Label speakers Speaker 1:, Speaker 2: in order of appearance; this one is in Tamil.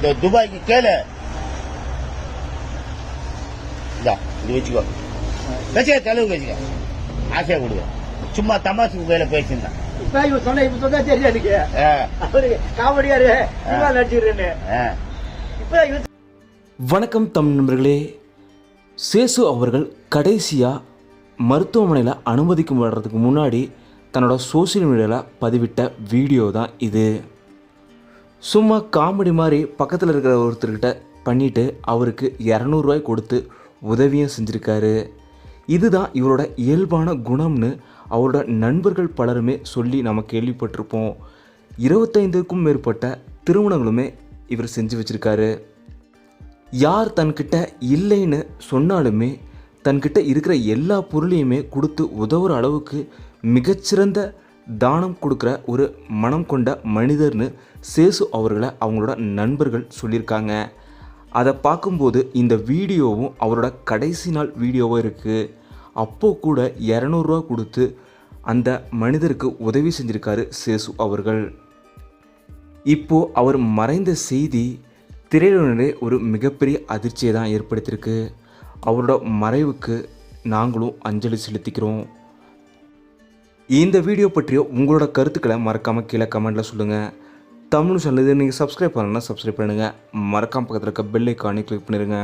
Speaker 1: இந்த துபாய்க்கு கேளு. இந்தா இது வச்சுக்கோ. வச்சுக்க செலவுக்கு வச்சுக்க ஆசையா கொடுங்க சும்மா தமாசுக்கு கையில பேசியிருந்தான்.
Speaker 2: சொன்ன இப்ப சொன்னா தெரியும் எனக்கு. அவரு காமெடியாரு. இப்ப
Speaker 3: வணக்கம் தமிழ் நண்பர்களே. சேசு அவர்கள் கடைசியாக மருத்துவமனையில் அனுமதிக்கப்படுறதுக்கு முன்னாடி தன்னோட சோஷியல் மீடியாவில் பதிவிட்ட வீடியோ தான் இது. சும்மா காமெடி மாதிரி பக்கத்தில் இருக்கிற ஒருத்தர்கிட்ட பண்ணிவிட்டு அவருக்கு இரநூறுவாய் கொடுத்து உதவியும் செஞ்சுருக்காரு. இதுதான் இவரோட இயல்பான குணம்னு அவரோட நண்பர்கள் பலருமே சொல்லி நம்ம கேள்விப்பட்டிருப்போம். இருபத்தைந்துக்கும் மேற்பட்ட திருமணங்களுமே இவர் செஞ்சு வச்சுருக்காரு. யார் தன்கிட்ட இல்லைன்னு சொன்னாலுமே தன்கிட்ட இருக்கிற எல்லா பொருளையுமே கொடுத்து உதவுற அளவுக்கு மிகச்சிறந்த தானம் கொடுக்குற ஒரு மனம் கொண்ட மனிதர்னு சேசு அவர்களை அவங்களோட நண்பர்கள் சொல்லியிருக்காங்க. அதை பார்க்கும்போது இந்த வீடியோவும் அவரோட கடைசி நாள் வீடியோவும் இருக்குது அப்போது கூட இரநூறுவா கொடுத்து அந்த மனிதருக்கு உதவி செஞ்சுருக்காரு சேசு அவர்கள். இப்போது அவர் மறைந்த செய்தி திரையுடனே ஒரு மிகப்பெரிய அதிர்ச்சியை தான் ஏற்படுத்தியிருக்கு. அவரோட மறைவுக்கு நாங்களும் அஞ்சலி செலுத்திக்கிறோம். இந்த வீடியோ பற்றிய உங்களோட கருத்துக்களை மறக்காமல் கீழே கமெண்ட்டில் சொல்லுங்கள் தமிழ் சொல்லுது நீங்கள் சப்ஸ்கிரைப் பண்ணணும்னா சப்ஸ்கிரைப் பண்ணுங்கள் மறக்காமல் பக்கத்தில் இருக்க பெல் ஐக்கானே கிளிக் பண்ணிடுங்க